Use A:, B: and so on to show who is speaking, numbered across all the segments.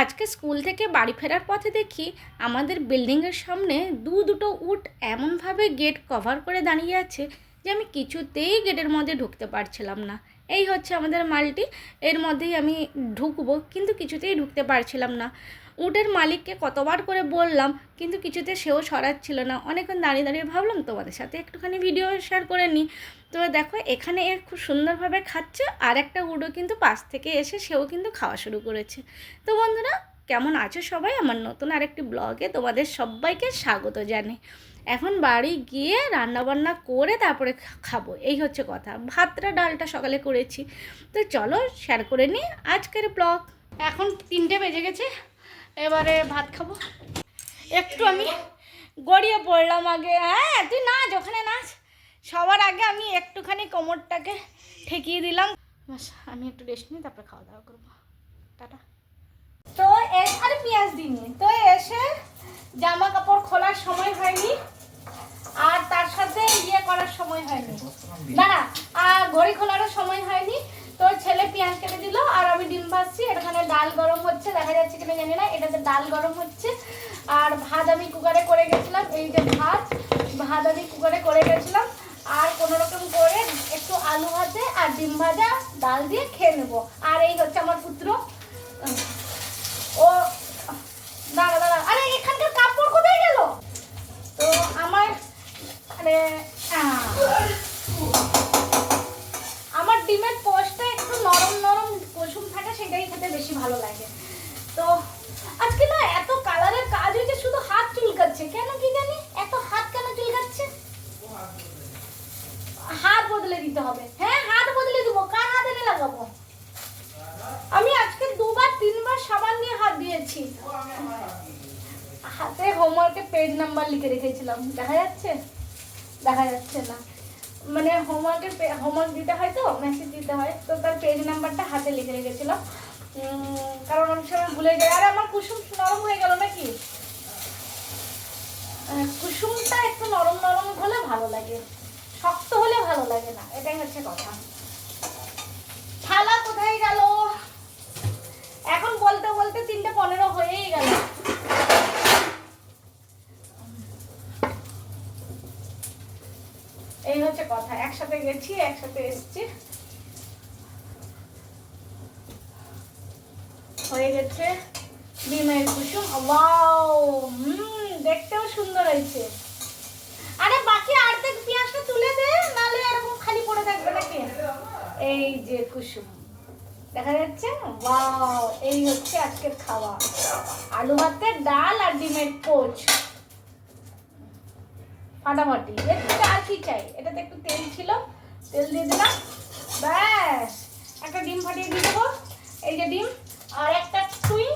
A: আজকে স্কুল থেকে বাড়ি ফেরার পথে দেখি আমাদের বিল্ডিংয়ের সামনে দু দুটো উট এমনভাবে গেট কভার করে দাঁড়িয়ে আছে যে আমি কিছুতেই গেটের মধ্যে ঢুকতে পারছিলাম না। এই হচ্ছে আমাদের মালটি। এর মধ্যেই আমি ঢুকবো, কিন্তু কিছুতেই ঢুকতে পারছিলাম না। উটের মালিককে কতবার করে বললাম, কিন্তু কিছুতে সেও সরাচ্ছিল না। অনেকক্ষণ দাঁড়িয়ে দাঁড়িয়ে ভাবলাম, তোমাদের সাথে একটুখানি ভিডিও শেয়ার করে নিই। তো দেখো, এখানে এ খুব সুন্দরভাবে খাচ্ছে, আর একটা উডো কিন্তু পাশ থেকে এসে সেও কিন্তু খাওয়া শুরু করেছে। তো বন্ধুরা কেমন আছো সবাই? আমার নতুন আরেকটি ব্লগে তোমাদের সবাইকে স্বাগত জানাই। এখন বাড়ি গিয়ে রান্নাবান্না করে তারপরে খাব, এই হচ্ছে কথা। ভাতটা, ডালটা সকালে করেছি। তো চলো শেয়ার করে নিই আজকের ব্লগ। এখন তিনটে বেজে গেছে, এবারে ভাত খাব। একটু আমি গড়িয়ে পড়লাম আগে। হ্যাঁ তুই নাচ, ওখানে নাচ। সবার আগে আমি একটুখানি কোমরটাকে ঠেকিয়ে দিলাম। আমি একটু রেস্ট নিই, তারপরে খাওয়া দাওয়া করব। টাটা। দিইনি। তো এসে জামা কাপড় খোলার সময় হয়নি, আর তার সাথে ইয়ে করার সময় হয়নি। না আর ঘড়ি খোলারও সময় হয়নি। তো ছেলে পেঁয়াজ কেটে দিল, আর আমি ডিম ভাজছি। এখানে ডাল গরম হচ্ছে, দেখা যাচ্ছে কিনা জানি না। এটাতে ডাল গরম হচ্ছে। আর ভাত আমি কুকারে করে গেছিলাম, এই যে ভাত ভাত আমি কুকারে করে গেছিলাম। আর কোনো রকম করে একটু আলু ভাজে আর ডিম ভাজা, ডাল দিয়ে খেয়ে নেব। আর এই হচ্ছে আমার পুত্র। ও দাঁড়া দাঁড়া আরে এখানকার কাপড় কোথায় গেল তো আমার আরে আহ, আমার ডিমের পোস্টটা একটু নরম নরম কুসুম থাকে সেটাই খেতে বেশি ভালো লাগে তো আজকে না এত কালারের কাজ হয়েছে শুধু হাত চুলকাচ্ছে কেন কি জানি এত হাত কেন চুলকাচ্ছে হাত বদলে দিতে হবে হ্যাঁ হাত বদলে দিব কার হাত এনে লাগাবো আমি আজকে দুবার তিনবার সাবান নিয়ে হাত দিয়েছি হাতে হোমওয়ার্কে পেজ নাম্বার লিখে রেখেছিলাম। দেখা যাচ্ছে? দেখা যাচ্ছে না। মানে হোমওয়ার্কের হোমওয়ার্ক দিতে হয় তো মেসেজ দিতে হয়, তো তার পেজ নাম্বারটা হাতে লিখে রেখেছিলাম। কারণ অনেক সময় ভুলে যায়। আর আমার কুসুম নরম হয়ে গেল নাকি? কুসুমটা একটু নরম নরম হলে ভালো লাগে। শক্ত হলে ভালো লাগে না। এটাই হচ্ছে কথা। থালা কোথায় গেল? এখন বলতে বলতে তিনটে পনেরো হয়েই গেল এই হচ্ছে কথা, একসাথে গেছি, একসাথে এসছি। হয়ে গেছে ডিমের কুসুম। হুম, দেখতেও সুন্দর হয়েছে। আরে, বাকি অর্ধেক পেঁয়াজটা তুলে দে, নালে এরকম খালি পড়ে থাকবে নাকি? এই যে কুসুম, দেখা যাচ্ছে? ওয়াও, এই হচ্ছে আজকের খাওয়া। আলু ভাতের ডাল আর ডিমের পোচ। ফাটাফাটি এটা আর কি চাই? এটাতে একটু তেল ছিল, তেল দিয়ে দিলাম। ব্যাস, একটা ডিম ফাটিয়ে দিয়ে দেবো। এই যে ডিম, আর একটা টুই।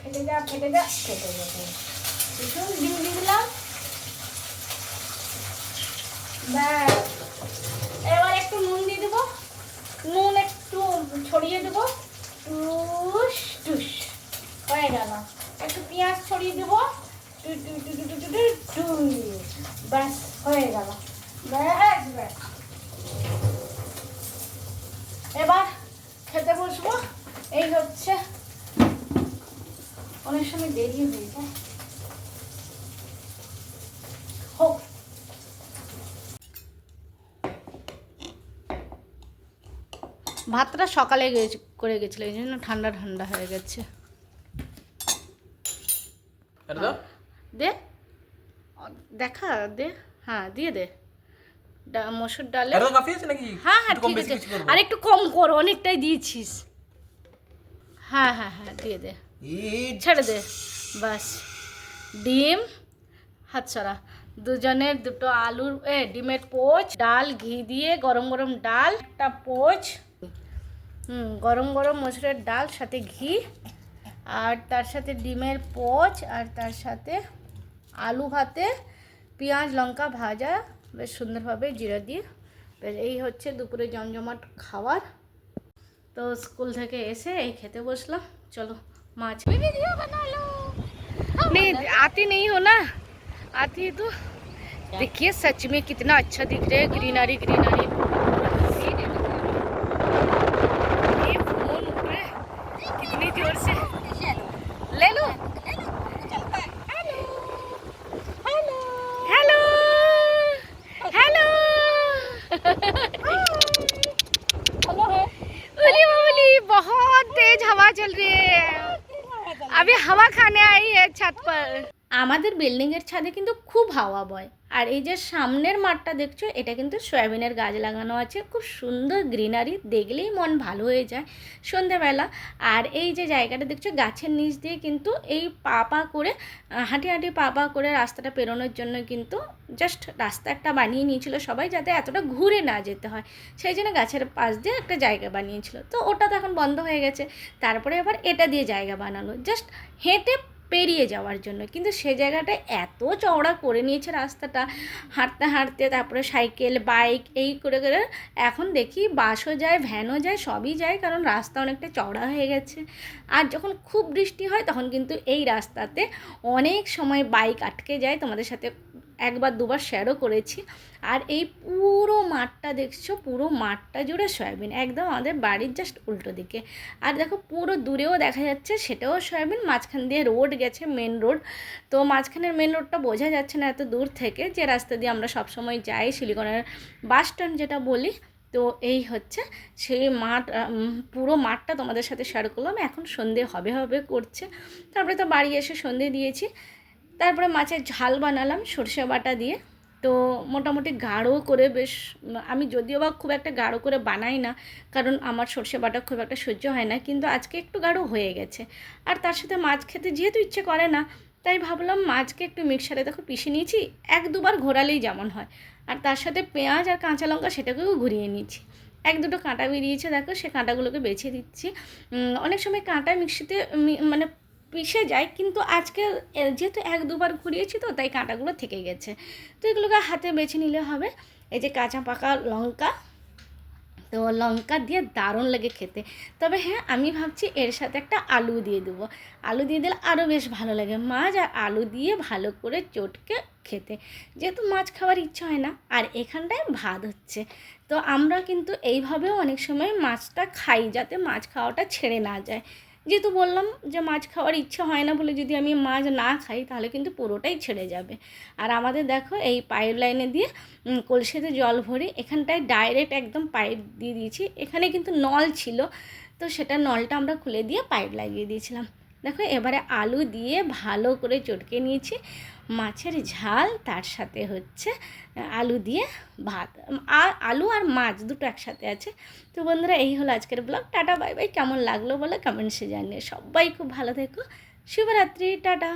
A: ফেটে যা ফেটে যা, ফেটে যাবে দেখুন, ডিম দিয়ে দিলাম। ব্যাস, এবার একটু নুন দিয়ে দেবো। নুন একটু ছড়িয়ে দেবো। টুস টুস, হয়ে গেল। একটু পেঁয়াজ ছড়িয়ে দেবো। ব্যাস হয়ে গেল। ব্যাস ব্যাস। এবার খেতে বসবো। এই হচ্ছে অনেক সময় দেরি হয়ে যায়। হোক। ভাতটা সকালে গেছে করে গেছিল এই জন্য ঠান্ডা ঠান্ডা হয়ে গেছে। দে। দেখা দে। হ্যাঁ দিয়ে দে। মসুর ডালে।
B: নাকি?
A: হ্যাঁ হ্যাঁ ঠিক আছে। আর একটু কম কর অনেকটাই দিয়েছিস। হ্যাঁ হ্যাঁ হ্যাঁ দিয়ে দে। ছেড়ে দে। বাস। ডিম হাত সরা দুজনের দুটো আলুর এ ডিমের পোচ ডাল ঘি দিয়ে গরম গরম ডাল একটা পোচ হুম গরম গরম মসুরের ডাল সাথে ঘি আর তার সাথে ডিমের পোচ আর তার সাথে আলু ভাতে পেঁয়াজ লঙ্কা ভাজা বেশ সুন্দরভাবে জিরা দিয়ে বেশ এই হচ্ছে দুপুরে জমজমাট খাবার তো স্কুল থেকে এসে এই খেতে বসলাম चलो माछ भी वीडियो बना लो नहीं आती नहीं हो ना आती है तो देखिए सच में कितना अच्छा दिख रहा है ग्रीनरी ग्रीनरी ये फोन ऊपर जोर से ले लो हवा खाने आई है छत पर আমাদের বিল্ডিংয়ের ছাদে কিন্তু খুব হাওয়া বয় আর এই যে সামনের মাঠটা দেখছ, এটা কিন্তু সয়াবিনের গাছ লাগানো আছে। খুব সুন্দর গ্রিনারি, দেখলেই মন ভালো হয়ে যায় সন্ধেবেলা। আর এই যে জায়গাটা দেখছ, গাছের নিচ দিয়ে কিন্তু এই পা পা করে হাঁটি হাঁটি পা পা করে রাস্তাটা পেরোনোর জন্য কিন্তু জাস্ট রাস্তা একটা বানিয়ে নিয়েছিল সবাই, যাতে এতটা ঘুরে না যেতে হয়। সেই জন্য গাছের পাশ দিয়ে একটা জায়গা বানিয়েছিল। তো ওটা তো এখন বন্ধ হয়ে গেছে। তারপরে আবার এটা দিয়ে জায়গা বানালো। জাস্ট হেঁটে পেরিয়ে যাওয়ার জন্য। কিন্তু সে জায়গাটা এত চওড়া করে নিয়েছে রাস্তাটা, হাঁটতে হাঁটতে, তারপরে সাইকেল, বাইক, এই করে করে। এখন দেখি বাসও যায়, ভ্যানও যায়, সবই যায়, কারণ রাস্তা অনেকটা চওড়া হয়ে গেছে। আর যখন খুব বৃষ্টি হয়, তখন কিন্তু এই রাস্তাতে অনেক সময় বাইক আটকে যায়। তোমাদের সাথে একবার দুবার শেয়ারও করেছি। আর এই পুরো মাঠটা দেখছ, পুরো মাঠটা জুড়ে সয়াবিন, একদম আমাদের বাড়ির জাস্ট উল্টো দিকে। আর দেখো পুরো দূরেও দেখা যাচ্ছে, সেটাও সয়াবিন, মাঝখান দিয়ে রোড গেছে মেন রোড তো মাঝখানের মেন রোডটা বোঝা যাচ্ছে না এত দূর থেকে, যে রাস্তা দিয়ে আমরা সবসময় যাই, শিলিগুড়ের বাস স্ট্যান্ড যেটা বলি। তো এই হচ্ছে, সেই মাঠ পুরো মাঠটা তোমাদের সাথে শেয়ার করলাম। এখন সন্ধে হবে হবে করছে। তারপরে তো বাড়ি এসে সন্ধে দিয়েছি। তারপরে মাছের ঝাল বানালাম, সর্ষে বাটা দিয়ে। তো মোটামুটি গাঢ় করে বেশ, আমি যদিও বা খুব একটা গাঢ় করে বানাই না, কারণ আমার সর্ষে বাটা খুব একটা সহ্য হয় না, কিন্তু আজকে একটু গাঢ় হয়ে গেছে। আর তার সাথে মাছ খেতে যেহেতু ইচ্ছে করে না, তাই ভাবলাম মাছকে একটু মিক্সারে, দেখো পিষে নিয়েছি, এক দুবার ঘোরালেই যেমন হয়। আর তার সাথে পেঁয়াজ আর কাঁচা লঙ্কা সেটাকেও ঘুরিয়ে নিয়েছি। এক দুটো কাঁটা বেরিয়েছে, দেখো, সে কাঁটাগুলোকে বেছে দিচ্ছি। অনেক সময় কাঁটা মিক্সিতে মানে পিষে যায়, কিন্তু আজকে যেহেতু এক দুবার ঘুরিয়েছি তো, তাই কাঁটাগুলো থেকে গেছে। তো এগুলোকে হাতে বেছে নিলে হবে, এই যে কাঁচা পাকা লঙ্কা। তো লঙ্কা দিয়ে দারুণ লাগে খেতে। তবে হ্যাঁ আমি ভাবছি এর সাথে একটা আলু দিয়ে দেবো। আলু দিয়ে দিলে আরও বেশ ভালো লাগে, মাছ আর আলু দিয়ে ভালো করে চটকে খেতে। যেহেতু মাছ খাওয়ার ইচ্ছা হয় না, আর এখানটায় ভাত হচ্ছে। তো আমরা কিন্তু এইভাবেও অনেক সময় মাছটা খাই, যাতে মাছ খাওয়াটা ছেড়ে না যায়। যেহেতু বললাম যে মাছ খাওয়ার ইচ্ছা হয় না বলে যদি আমি মাছ না খাই, তাহলে কিন্তু পুরোটাই ছেড়ে যাবে। আর আমাদের দেখো এই পাইপ লাইনে দিয়ে কলসিতে জল ভরে এখানটায় ডাইরেক্ট একদম পাইপ দিয়ে দিয়েছি। এখানে কিন্তু নল ছিল, তো সেটা নলটা আমরা খুলে দিয়ে পাইপ লাগিয়ে দিয়েছিলাম। দেখো, এবারে আলু দিয়ে ভালো করে চটকে নিয়েছি। মাছের ঝাল তার সাথে হচ্ছে আলু দিয়ে ভাত। আর আলু আর মাছ দুটো একসাথে আছে। তো বন্ধুরা, এই হলো আজকের ব্লগ। Tata, bye bye. কেমন লাগল বলে কমেন্টসে জানিয়ে। সবাই খুব ভালো থেকো। শুভরাত্রি, টাটা।